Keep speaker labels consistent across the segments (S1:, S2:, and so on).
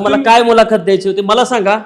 S1: मला काय मुलाखत द्यायची होती मला सांगा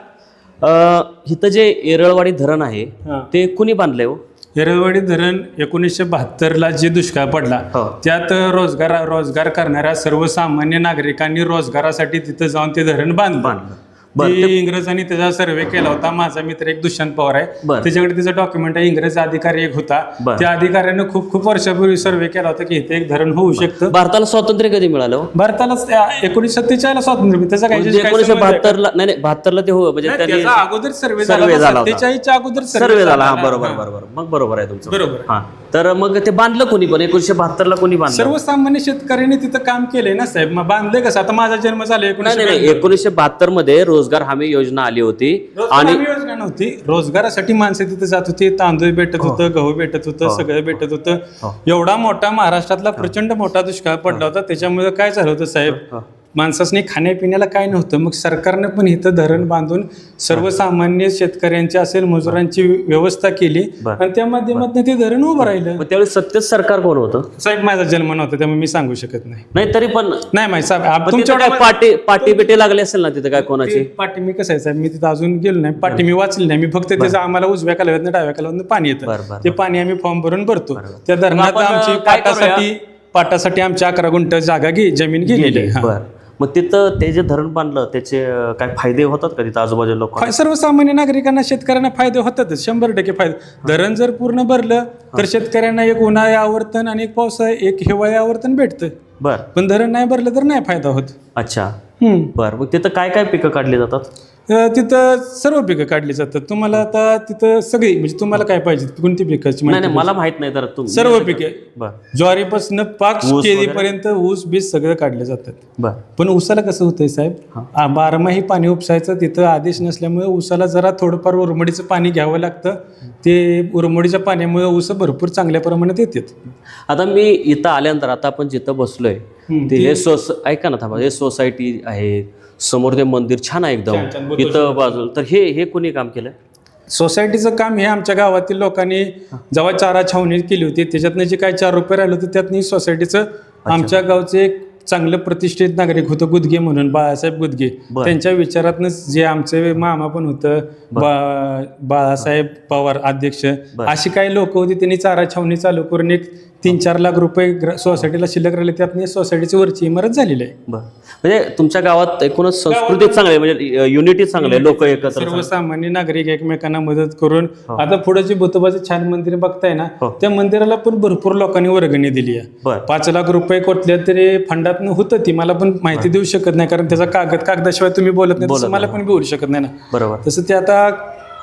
S1: इथं जे येरळवाडी धरण आहे. ते कुणी बांधलंय हो
S2: येरळवाडी धरण एकोणीसशे बहात्तरला जे दुष्काळ पडला
S1: हो.
S2: त्यात रोजगार रोजगार करणाऱ्या सर्वसामान्य नागरिकांनी रोजगारासाठी तिथं जाऊन ते धरण बांधलं
S1: बांधलं.
S2: ते इंग्रजांनी त्याचा सर्वे केला होता. माझा मित्र एक दुष्यंत पवार आहे. त्याच्याकडे त्याचा डॉक्युमेंट आहे. इंग्रज अधिकारी एक होता. त्या अधिकाऱ्यानं खूप खूप वर्षापूर्वी सर्वे केला होता की इथे एक धरण होऊ शकतं.
S1: भारताला स्वातंत्र्य कधी मिळालं हो?
S2: भारतालाच एकोणीसशे सत्तेचाळीसला स्वातंत्र्य. त्याचा काही
S1: म्हणजे एकोणीसशे? बहात्तरला नाही. बहात्तरला ते हो म्हणजे
S2: अगोदर सर्वे झाला. सत्तेचाळीसच्या अगोदर
S1: सर्वे झाला. हा. बरोबर. बरोबर. मग बरोबर आहे तुमचं.
S2: बरोबर.
S1: हा. तर मग ते बांधलं कोणी पण? एकोणीशे बहात्तरला कोणी बांधलं?
S2: सर्वसामान्य शेतकऱ्यांनी तिथं काम केलंय ना साहेब? मग बांधलंय कसं? आता माझा जन्म झाला एकोणीसशे
S1: बहात्तरमध्ये रोजगार हमी योजना आली होती.
S2: रोजगार
S1: आणि
S2: योजना नव्हती. रोजगारासाठी माणसं तिथे जात होती. तांदूळ भेटत होतं गहू भेटत होतं सगळं भेटत होतं. एवढा मोठा महाराष्ट्रातला प्रचंड मोठा दुष्काळ पडला होता. त्याच्यामुळे काय झालं होतं साहेब? माणसासनी खाण्यापिण्याला काय नव्हतं मग सरकारनं पण इथं धरण बांधून सर्वसामान्य शेतकऱ्यांची असेल मजुरांची व्यवस्था केली. आणि त्या माध्यमातून ते धरण उभं राहिलं.
S1: मग त्यावेळी सत्तेत सरकार कोण होतं?
S2: साहेब माझा जन्म नव्हता त्यामुळे मी सांगू शकत नाही.
S1: नाही तरी पण
S2: नाही माहिती साहेब तुमच्या
S1: पाटी पाटी बिटी लागली असेल ना तिथं काय कोणाची?
S2: पाठी मी कसं आहे साहेब मी तिथं अजून गेलो नाही पाठी मी वाचली नाही मी फक्त त्याचं आम्हाला उजव्या कालव्यातनं डाव्या कालव्यातनं पाणी येतं. ते पाणी आम्ही फॉर्म भरून भरतो. त्या धरणात आमची पाटासाठी पाटासाठी आमची अकरा गुंठ जागा घे जमीन गेलेली आहे.
S1: बर मग तिथं ते जे धरण बांधलं त्याचे काय फायदे होतात का तिथं आजूबाजूला लोक
S2: सर्वसामान्य नागरिकांना शेतकऱ्यांना फायदे होतातच. शंभर टक्के फायदे. धरण जर पूर्ण भरलं तर शेतकऱ्यांना एक उन्हाळी आवर्तन आणि एक पावसाळी एक हिवाळी आवर्तन भेटतं.
S1: बर.
S2: पण धरण नाही भरलं तर नाही फायदा होत.
S1: अच्छा.
S2: हम्म.
S1: बर. मग तिथं काय काय पिकं काढली जातात?
S2: तिथं सर्व पिकं काढली जातात. तुम्हाला आता तिथं सगळी म्हणजे तुम्हाला काय पाहिजे? कोणती पिकाची
S1: नाही
S2: माहिती
S1: मला माहीत नाही तर तुम
S2: सर्व पिके.
S1: बर.
S2: ज्वारीपासून पाक
S1: ऊस
S2: केळीपर्यंत ऊस बीस सगळं काढले जातात.
S1: बर.
S2: पण ऊसाला कसं होतंय साहेब? आ, बारमाही पाणी उपसायचं तिथं आदेश नसल्यामुळे ऊसाला जरा थोडंफार उरमडीचं पाणी घ्यावं लागतं. ते उरमडीच्या पाण्यामुळे ऊस भरपूर चांगल्या प्रमाणात येतात.
S1: आता मी इथं आल्यानंतर आता आपण जिथं बसलोय ते हे सोस ऐका ना थांबा. हे सोसायटी आहे समोर ते मंदिर छान आहे एकदम. इथं बाजूला. तर हे हे कोणी काम केलं
S2: सोसायटीचं काम हे आमच्या गावातील लोकांनी जेव्हा चारा छावणी केली होती त्याच्यातनं जे काय चार रुपये राहिले होते त्यातनी सोसायटीचं आमच्या गावचे एक चांगलं प्रतिष्ठित नागरिक होतं गुदगे म्हणून बाळासाहेब गुदगे.
S1: बरं.
S2: त्यांच्या विचारातनं जे आमचे मामा पण होतं बा बाळासाहेब पवार अध्यक्ष अशी काही लोक होती त्यांनी चारा छावणी चालू करून एक तीन चार लाख रुपये ग्र- सोसायटीला शिल्लक राहिले त्यातनी सोसायटीची वरची इमारत झालेली आहे.
S1: बर. म्हणजे तुमच्या गावात एकूणच संस्कृती चांगली आहे म्हणजे युनिटी चांगली आहे लोक एकत्र
S2: सर्वसामान्य नागरिक एकमेकांना मदत करून आता पुढे जे बोतोबाचं छान मंदिर बघताय ना
S1: हो.
S2: त्या मंदिराला पण भरपूर लोकांनी वर्गणी दिली आहे.
S1: बर.
S2: पाच लाख रुपये कुठल्या तरी फंडातनं होतं ती. मला पण माहिती देऊ शकत नाही कारण त्याचा कागद कागदाशिवाय तुम्ही बोलत नाही तसं मला पण बोलू शकत नाही ना.
S1: बरोबर.
S2: तसं ते आता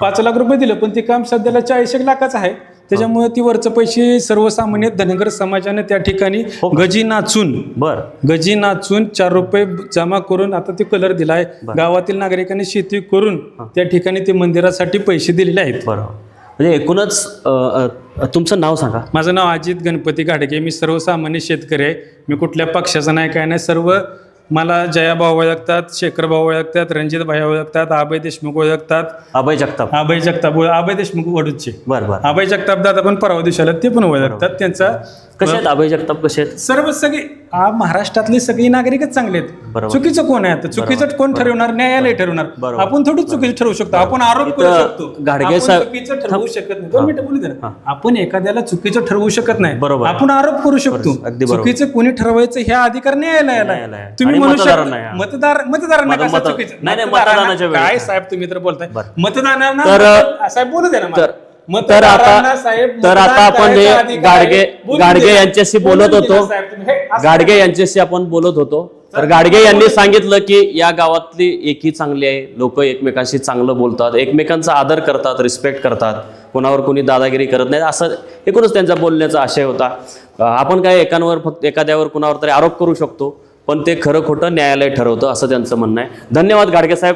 S2: पाच लाख रुपये दिलं पण ते काम सध्याला चाळीस एक लाखाचं आहे. त्याच्यामुळे ती वरचं पैसे सर्वसामान्य धनगर समाजाने त्या ठिकाणी
S1: हो
S2: गजी नाचून
S1: बर.
S2: गजी नाचून चार रुपये जमा करून आता ते कलर दिलाय. गावातील नागरिकांनी शेती करून त्या ठिकाणी ते मंदिरासाठी पैसे दिलेले आहेत.
S1: बरोबर. म्हणजे एकूणच अं, अं, तुमचं नाव सांगा.
S2: माझं नाव अजित गणपती गाडगे मी सर्वसामान्य शेतकरी आहे. मी कुठल्या पक्षाचा नाही काय नाही. सर्व मला जया भाऊ ओळखतात शेखर भाऊ ओळखतात रणजित भाई ओळखतात अभय देशमुख ओळखतात.
S1: अभय जगताप.
S2: अभय जगताप. ओळ- अभय देशमुख वडूचे
S1: बर बर.
S2: अभय जगताप दादा पण परवा दिवशी ते पण ओळखतात. त्यांचा
S1: कसे आहेत? अभय जगताप कसे आहेत?
S2: सर्व सगळे आ, महाराष्ट्रातले सगळे नागरिकच चांगले आहेत
S1: बरोबर.
S2: चुकीचं कोण आहे आता चुकीचं कोण ठरवणार न्यायालय ठरवणार
S1: बरोबर.
S2: आपण थोडी चुकीचं ठरवू शकतो आपण आरोप करू
S1: इथं
S2: शकतो
S1: गाडगे
S2: आपण
S1: साहेब-
S2: चुकीचं ठरवू शकत नाही दोन मिनिटं बोलू दे ना. आपण एखाद्याला चुकीचं ठरवू शकत नाही
S1: बरोबर.
S2: आपण आरोप करू शकतो
S1: अगदी बरोबर.
S2: चुकीचं कोणी ठरवायचं ह्या अधिकार न्यायालयाला आहे.
S1: न्यायालय आहे.
S2: तुम्ही
S1: आणि
S2: म्हणू
S1: मतदारांना आहे.
S2: शकता मतदार मतदारांना
S1: मत-
S2: कसं
S1: मत-
S2: चुकीचं
S1: नाही, नाही,
S2: मतदारांना-
S1: मतदानाच्या वेळी.
S2: काय साहेब तुम्ही तर बोलताय
S1: बरं.
S2: मतदारांना
S1: तर-
S2: मत- साहेब बोलू दे ना मला.
S1: तर
S2: मतदारांना
S1: आता तर आता आपण हे. गाडगे गाडगे. यांच्याशी
S2: बोलू
S1: बोलत होतो. गाडगे यांच्याशी आपण बोलत होतो. तर गाडगे यांनी सांगितलं की या गावातली एकी चांगली आहे. लोक एकमेकांशी चांगलं बोलतात. एकमेकांचा आदर करतात रिस्पेक्ट करतात. कोणावर कोणी दादागिरी करत नाही असं एकूणच त्यांचा बोलण्याचा आशय होता. आपण काय एकांवर फक्त एखाद्यावर कुणावर तरी आरोप करू शकतो. पण ते खरं खोटं न्यायालय ठरवतं असं त्यांचं म्हणणं आहे. धन्यवाद गाडगे साहेब.